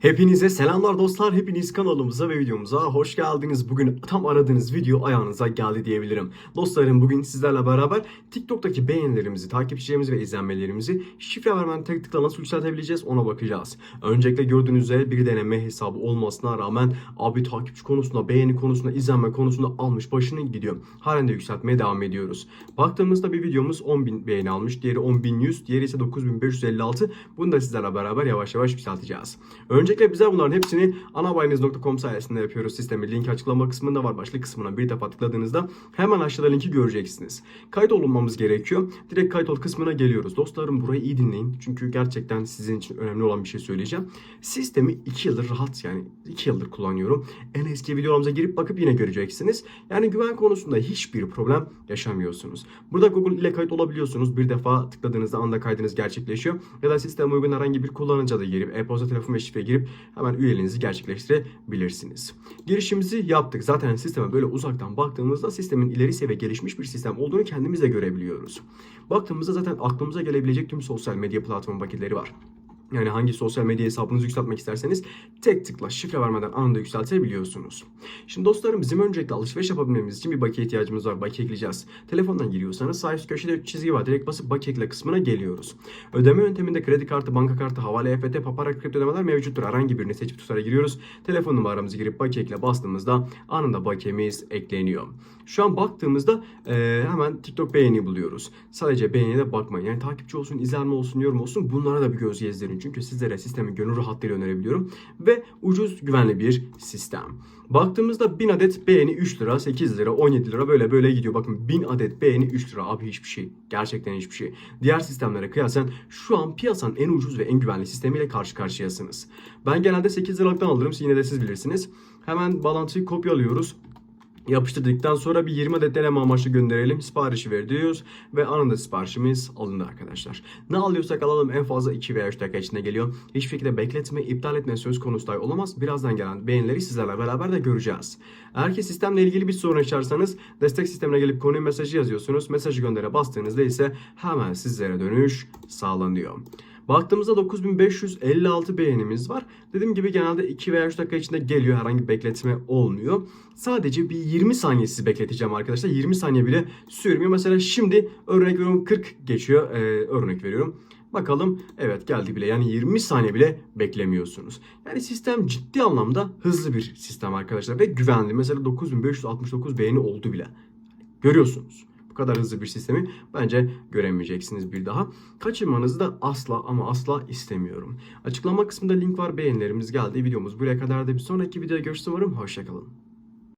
Hepinize selamlar dostlar. Hepiniz kanalımıza ve videomuza hoş geldiniz. Bugün tam aradığınız video ayağınıza geldi diyebilirim. Dostlarım bugün sizlerle beraber TikTok'taki beğenilerimizi, takipçilerimizi ve izlenmelerimizi şifre vermeden tek nasıl yükseltebileceğiz ona bakacağız. Öncelikle gördüğünüz üzere bir deneme hesabı olmasına rağmen abi takipçi konusunda, beğeni konusunda, izlenme konusunda almış başını gidiyor. Halen de yükseltmeye devam ediyoruz. Baktığımızda bir videomuz 10.000 beğeni almış. Diğeri 10.100, diğeri ise 9.556. Bunu da sizlerle beraber yavaş yavaş yükselteceğiz. Öncelikle bize bunların hepsini anabayiniz.com sayesinde yapıyoruz. Sistemin link açıklama kısmında var. Başlık kısmına bir defa tıkladığınızda hemen aşağıda linki göreceksiniz. Kayıt olunmamız gerekiyor. Direkt kayıt ol kısmına geliyoruz. Dostlarım burayı iyi dinleyin. Çünkü gerçekten sizin için önemli olan bir şey söyleyeceğim. Sistemi 2 yıldır rahat yani 2 yıldır kullanıyorum. En eski videolarımıza girip bakıp yine göreceksiniz. Yani güven konusunda hiçbir problem yaşamıyorsunuz. Burada Google ile kayıt olabiliyorsunuz. Bir defa tıkladığınızda anda kaydınız gerçekleşiyor. Ya da sisteme uygun herhangi bir kullanıcı adı girip e-posta telefon ve şifre girip hemen üyeliğinizi gerçekleştirebilirsiniz. Girişimizi yaptık. Zaten sisteme böyle uzaktan baktığımızda sistemin ileri seviye gelişmiş bir sistem olduğunu kendimiz de görebiliyoruz. Baktığımızda zaten aklımıza gelebilecek tüm sosyal medya platform paketleri var. Yani hangi sosyal medya hesabınızı yükseltmek isterseniz tek tıkla şifre vermeden anında yükseltebiliyorsunuz. Şimdi dostlarım bizim öncelikle alışveriş yapabilmemiz için bir bakiye ihtiyacımız var. Bakiye ekleyeceğiz. Telefondan giriyorsanız sağ üst köşede çizgi var. Direkt basıp bakiye ekle kısmına geliyoruz. Ödeme yönteminde kredi kartı, banka kartı, havale, EFT, papara, kripto ödemeler mevcuttur. Herhangi birini seçip tutar'a giriyoruz. Telefon numaramızı girip bakiye ekle bastığımızda anında bakiyemiz ekleniyor. Şu an baktığımızda eee, hemen TikTok beğeni buluyoruz. Sadece beğeniye de bakmayın. Yani takipçi olsun, izlenme olsun, yorum olsun bunlara da bir göz gezdirin. Çünkü sizlere sistemi gönül rahatlığıyla önerebiliyorum. Ve ucuz, güvenli bir sistem. Baktığımızda 1000 adet beğeni 3 lira, 8 lira, 17 lira böyle böyle gidiyor. Bakın 1000 adet beğeni 3 lira. Abi hiçbir şey. Gerçekten hiçbir şey. Diğer sistemlere kıyasen şu an piyasanın en ucuz ve en güvenli sistemiyle karşı karşıyasınız. Ben genelde 8 liralıktan alırım. Yine de siz bilirsiniz. Hemen bağlantıyı kopyalıyoruz. Yapıştırdıktan sonra bir 20 adet deneme amaçlı gönderelim. Siparişi ver diyoruz ve anında siparişimiz alındı arkadaşlar. Ne alıyorsak alalım en fazla 2 veya 3 dakika içinde geliyor. Hiçbir şekilde bekletme, iptal etme söz konusu dahi olamaz. Birazdan gelen beğenileri sizlerle beraber de göreceğiz. Eğer ki sistemle ilgili bir sorun yaşarsanız destek sistemine gelip konuyu mesajı yazıyorsunuz. Mesajı göndere bastığınızda ise hemen sizlere dönüş sağlanıyor. Baktığımızda 9556 beğenimiz var. Dediğim gibi genelde 2 veya 3 dakika içinde geliyor. Herhangi bir bekletme olmuyor. Sadece bir 20 saniye sizi bekleteceğim arkadaşlar. 20 saniye bile sürmüyor. Mesela şimdi örnek veriyorum 40 geçiyor. Ee, örnek veriyorum. Bakalım evet geldi bile yani 20 saniye bile beklemiyorsunuz. Yani sistem ciddi anlamda hızlı bir sistem arkadaşlar ve güvenli. Mesela 9569 beğeni oldu bile. Görüyorsunuz. Kadar hızlı bir sistemi bence göremeyeceksiniz bir daha. Kaçırmanızı da asla ama asla istemiyorum. Açıklama kısmında link var. Beğenilerimiz geldi. Videomuz buraya kadar da bir sonraki videoda görüşürüz umarım. Hoşçakalın.